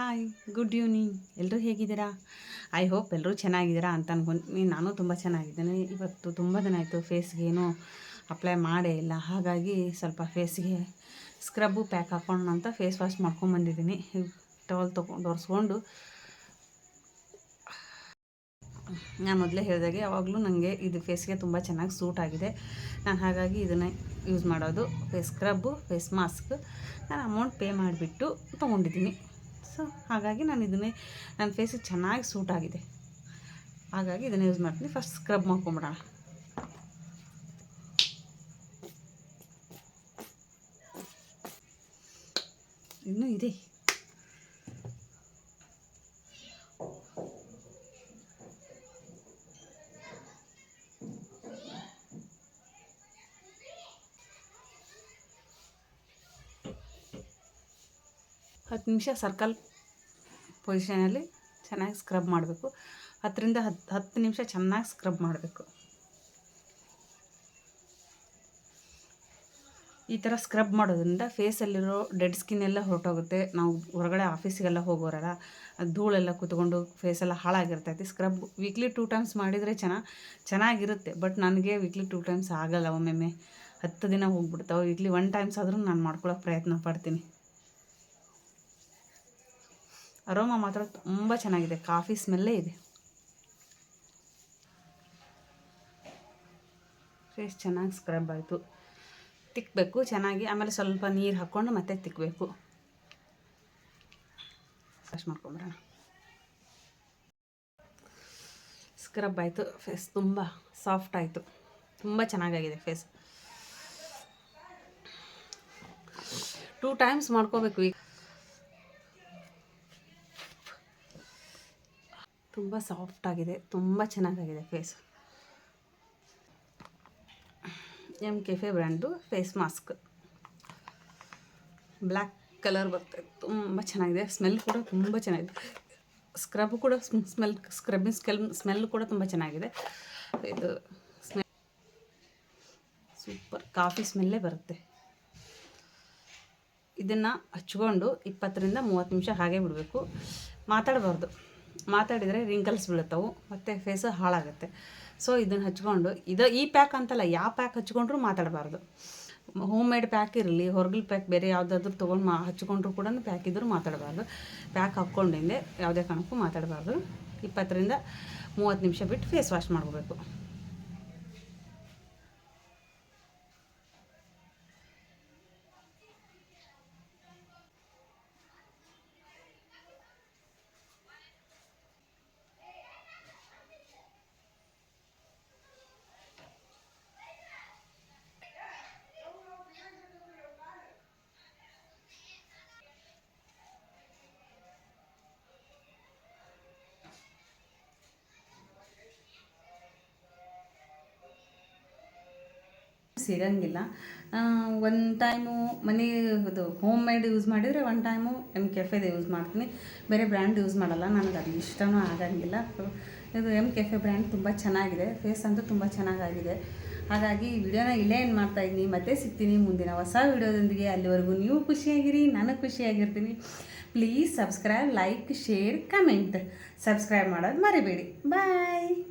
Hi good evening ಎಲ್ಲರೂ ಹೇಗಿದ್ದೀರಾ? I hope ಎಲ್ಲರೂ ಚೆನ್ನಾಗಿದ್ದೀರಾ ಅಂತ ಅನ್ಕೊಂಡು ನಾನು ತುಂಬ ಚೆನ್ನಾಗಿದ್ದೇನೆ. ಇವತ್ತು ತುಂಬ ದಿನ ಆಯಿತು ಫೇಸ್ಗೆ ಏನೂ ಅಪ್ಲೈ ಮಾಡೇ ಇಲ್ಲ. ಹಾಗಾಗಿ ಸ್ವಲ್ಪ ಫೇಸ್ಗೆ ಸ್ಕ್ರಬ್ಬು ಪ್ಯಾಕ್ ಹಾಕೋಣ ಅಂತ ಫೇಸ್ ವಾಶ್ ಮಾಡ್ಕೊಂಬಂದಿದ್ದೀನಿ ಟವಲ್ ತೊಗೊಂಡು ಒರೆಸ್ಕೊಂಡು ನಾನು ಮೊದಲೇ ಹೇಳಿದಾಗೆ ಯಾವಾಗಲೂ ನನಗೆ ಇದು ಫೇಸ್ಗೆ ತುಂಬ ಚೆನ್ನಾಗಿ ಸೂಟ್ ಆಗಿದೆ. ನಾನು ಹಾಗಾಗಿ ಇದನ್ನು ಯೂಸ್ ಮಾಡೋದು. ಫೇಸ್ ಸ್ಕ್ರಬ್ಬು ಫೇಸ್ ಮಾಸ್ಕ್ ನಾನು ಅಮೌಂಟ್ ಪೇ ಮಾಡಿಬಿಟ್ಟು ತೊಗೊಂಡಿದ್ದೀನಿ. ಸೊ, ಹಾಗಾಗಿ ನಾನು ಇದನ್ನೇ, ನನ್ನ ಫೇಸಿಗೆ ಚೆನ್ನಾಗಿ ಸೂಟ್ ಆಗಿದೆ. ಹಾಗಾಗಿ ಇದನ್ನು ಯೂಸ್ ಮಾಡ್ತೀನಿ. ಫಸ್ಟ್ ಸ್ಕ್ರಬ್ ಮಾಡ್ಕೊಂಬಿಡೋಣ. ಇನ್ನೂ ಇದೆ. ಹತ್ತು ನಿಮಿಷ ಸರ್ಕಲ್ ಪೊಸಿಷನಲ್ಲಿ ಚೆನ್ನಾಗಿ ಸ್ಕ್ರಬ್ ಮಾಡಬೇಕು. ಹತ್ತರಿಂದ ಹತ್ತು ಹತ್ತು ನಿಮಿಷ ಚೆನ್ನಾಗಿ ಸ್ಕ್ರಬ್ ಮಾಡಬೇಕು. ಈ ಥರ ಸ್ಕ್ರಬ್ ಮಾಡೋದ್ರಿಂದ ಫೇಸಲ್ಲಿರೋ ಡೆಡ್ ಸ್ಕಿನ್ ಎಲ್ಲ ಹೊರಟೋಗುತ್ತೆ. ನಾವು ಹೊರಗಡೆ ಆಫೀಸಿಗೆಲ್ಲ ಹೋಗೋರಲ್ಲ ಧೂಳೆಲ್ಲ ಕೂತ್ಕೊಂಡು ಫೇಸೆಲ್ಲ ಹಾಳಾಗಿರ್ತೈತಿ. ಸ್ಕ್ರಬ್ ವೀಕ್ಲಿ ಟೂ ಟೈಮ್ಸ್ ಮಾಡಿದರೆ ಚೆನ್ನಾಗಿ ಚೆನ್ನಾಗಿರುತ್ತೆ. ಬಟ್ ನನಗೆ ವೀಕ್ಲಿ ಟೂ ಟೈಮ್ಸ್ ಆಗಲ್ಲ ಒಮ್ಮೊಮ್ಮೆ. ಹತ್ತು ದಿನ ಹೋಗ್ಬಿಡ್ತಾವೆ. ವೀಕ್ಲಿ ಒನ್ ಟೈಮ್ಸ್ ಆದರೂ ನಾನು ಮಾಡ್ಕೊಳ್ಳೋಕೆ ಪ್ರಯತ್ನ ಪಡ್ತೀನಿ. ಅರೋಮಾ ಮಾತ್ರ ತುಂಬ ಚೆನ್ನಾಗಿದೆ. ಕಾಫಿ ಸ್ಮೆಲ್ಲೇ ಇದೆ. ಫೇಸ್ ಚೆನ್ನಾಗಿ ಸ್ಕ್ರಬ್ ಆಯಿತು. ತಿಕ್ಕಬೇಕು ಚೆನ್ನಾಗಿ, ಆಮೇಲೆ ಸ್ವಲ್ಪ ನೀರು ಹಾಕ್ಕೊಂಡು ಮತ್ತೆ ತಿಕ್ಕಬೇಕು ವಾಶ್ ಮಾಡ್ಕೊಂಬರೋಣ ಸ್ಕ್ರಬ್ ಆಯಿತು. ಫೇಸ್ ತುಂಬ ಸಾಫ್ಟ್ ಆಯಿತು. ತುಂಬ ಚೆನ್ನಾಗಾಗಿದೆ ಫೇಸ್ ಟೂ ಟೈಮ್ಸ್ ಮಾಡ್ಕೋಬೇಕು ಈಗ. ತುಂಬ ಸಾಫ್ಟ್ ಆಗಿದೆ, ತುಂಬ ಚೆನ್ನಾಗಾಗಿದೆ face M caffeine brand face mask black colour ಬರ್ತದೆ ತುಂಬ ಚೆನ್ನಾಗಿದೆ ಸ್ಮೆಲ್ ಕೂಡ ತುಂಬ ಚೆನ್ನಾಗಿದೆ. ಸ್ಕ್ರಬ್ ಕೂಡ ಸ್ಮೆಲ್ ಸ್ಕ್ರಬ್ಬಿಂಗ್ ಸ್ಕೆಲ್ ಸ್ಮೆಲ್ ಕೂಡ ತುಂಬ ಚೆನ್ನಾಗಿದೆ. ಇದು ಸ್ಮೆಲ್ ಸೂಪರ್ ಕಾಫಿ ಸ್ಮೆಲ್ಲೇ ಬರುತ್ತೆ. ಇದನ್ನು ಹಚ್ಕೊಂಡು ಇಪ್ಪತ್ತರಿಂದ ಮೂವತ್ತು ನಿಮಿಷ ಹಾಗೆ ಬಿಡಬೇಕು. ಮಾತಾಡಬಾರ್ದು. ಮಾತಾಡಿದರೆ ರಿಂಕಲ್ಸ್ ಬೀಳುತ್ತವು, ಮತ್ತು ಫೇಸ್ ಹಾಳಾಗುತ್ತೆ. ಸೊ ಇದನ್ನು ಹಚ್ಕೊಂಡು, ಇದು ಈ ಪ್ಯಾಕ್ ಅಂತಲ್ಲ ಯಾವ ಪ್ಯಾಕ್ ಹಚ್ಕೊಂಡ್ರೂ ಮಾತಾಡಬಾರ್ದು. ಹೋಮ್ ಮೇಡ್ ಪ್ಯಾಕ್ ಇರಲಿ, ಹೊರಗಲ್ ಪ್ಯಾಕ್ ಬೇರೆ ಯಾವುದಾದ್ರೂ ತೊಗೊಂಡು ಮಾ, ಹಚ್ಕೊಂಡ್ರು ಕೂಡ ಪ್ಯಾಕ್ ಇದ್ದರೂ ಮಾತಾಡಬಾರ್ದು. ಪ್ಯಾಕ್ ಹಾಕ್ಕೊಂಡಿಂದೆ ಯಾವುದೇ ಕಾರಣಕ್ಕೂ ಮಾತಾಡಬಾರ್ದು. ಇಪ್ಪತ್ತರಿಂದ ಮೂವತ್ತು ನಿಮಿಷ ಬಿಟ್ಟು ಫೇಸ್ ವಾಶ್ ಮಾಡ್ಕೋಬೇಕು. ಸಿಗಂಗಿಲ್ಲ ಒನ್ ಟೈಮು ಮನೆ ಅದು ಹೋಮ್ ಮೇಡ್ ಯೂಸ್ ಮಾಡಿದರೆ ಒನ್ ಟೈಮು ಎಂ ಕೆಫೆದು ಯೂಸ್ ಮಾಡ್ತೀನಿ. ಬೇರೆ ಬ್ರ್ಯಾಂಡ್ ಯೂಸ್ ಮಾಡಲ್ಲ, ನನಗೆ ಅದು ಇಷ್ಟನೂ ಆಗಂಗಿಲ್ಲ. ಇದು ಎಂ ಕೆಫೆ ಬ್ರ್ಯಾಂಡ್ ತುಂಬ ಚೆನ್ನಾಗಿದೆ. ಫೇಸ್ ಅಂತೂ ತುಂಬ ಚೆನ್ನಾಗಾಗಿದೆ. ಹಾಗಾಗಿ ಈ ವಿಡಿಯೋನ ಇಲ್ಲೇ ಏನು ಮಾಡ್ತಾಯಿದ್ದೀನಿ ಮತ್ತೆ ಸಿಗ್ತೀನಿ ಮುಂದಿನ ಹೊಸ ವಿಡಿಯೋದೊಂದಿಗೆ. ಅಲ್ಲಿವರೆಗೂ ನೀವು ಖುಷಿಯಾಗಿರಿ, ನಾನು ಖುಷಿಯಾಗಿರ್ತೀನಿ. Please subscribe like share comment subscribe ಮಾಡೋದು ಮರಿಬೇಡಿ. ಬಾಯ್